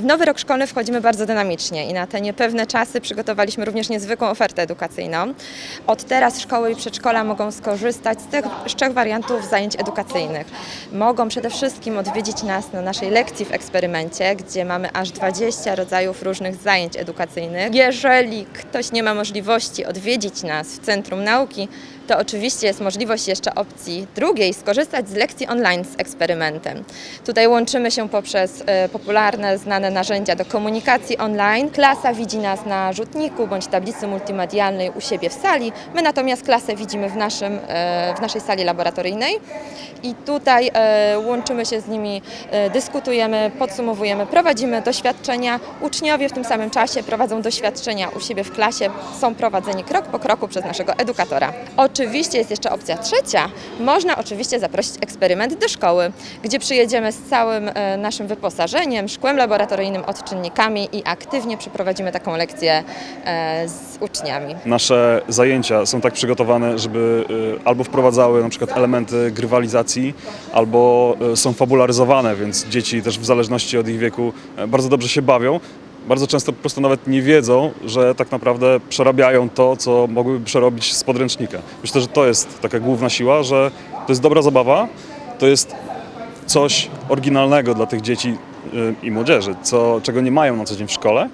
W nowy rok szkolny wchodzimy bardzo dynamicznie i na te niepewne czasy przygotowaliśmy również niezwykłą ofertę edukacyjną. Od teraz szkoły i przedszkola mogą skorzystać z tych z trzech wariantów zajęć edukacyjnych. Mogą przede wszystkim odwiedzić nas na naszej lekcji w eksperymencie, gdzie mamy aż 20 rodzajów różnych zajęć edukacyjnych. Jeżeli ktoś nie ma możliwości odwiedzić nas w Centrum Nauki, to oczywiście jest możliwość jeszcze opcji drugiej, skorzystać z lekcji online z eksperymentem. Tutaj łączymy się poprzez e, popularne, znane narzędzia do komunikacji online. Klasa widzi nas na rzutniku bądź tablicy multimedialnej u siebie w sali. My natomiast klasę widzimy w, naszym, e, w naszej sali laboratoryjnej i tutaj e, łączymy się z nimi, e, dyskutujemy, podsumowujemy, prowadzimy doświadczenia. Uczniowie w tym samym czasie prowadzą doświadczenia u siebie w klasie, są prowadzeni krok po kroku przez naszego edukatora. Oczywiście jest jeszcze opcja trzecia. Można oczywiście zaprosić eksperyment do szkoły, gdzie przyjedziemy z całym e, naszym wyposażeniem, szkłem laboratoryjnym, odczynnikami i aktywnie przeprowadzimy taką lekcję e, uczniami. Nasze zajęcia są tak przygotowane, żeby y, albo wprowadzały na przykład elementy grywalizacji, albo y, są fabularyzowane, więc dzieci też w zależności od ich wieku y, bardzo dobrze się bawią. Bardzo często po prostu nawet nie wiedzą, że tak naprawdę przerabiają to, co mogłyby przerobić z podręcznika. Myślę, że to jest taka główna siła, że to jest dobra zabawa, to jest coś oryginalnego dla tych dzieci y, i młodzieży, co, czego nie mają na co dzień w szkole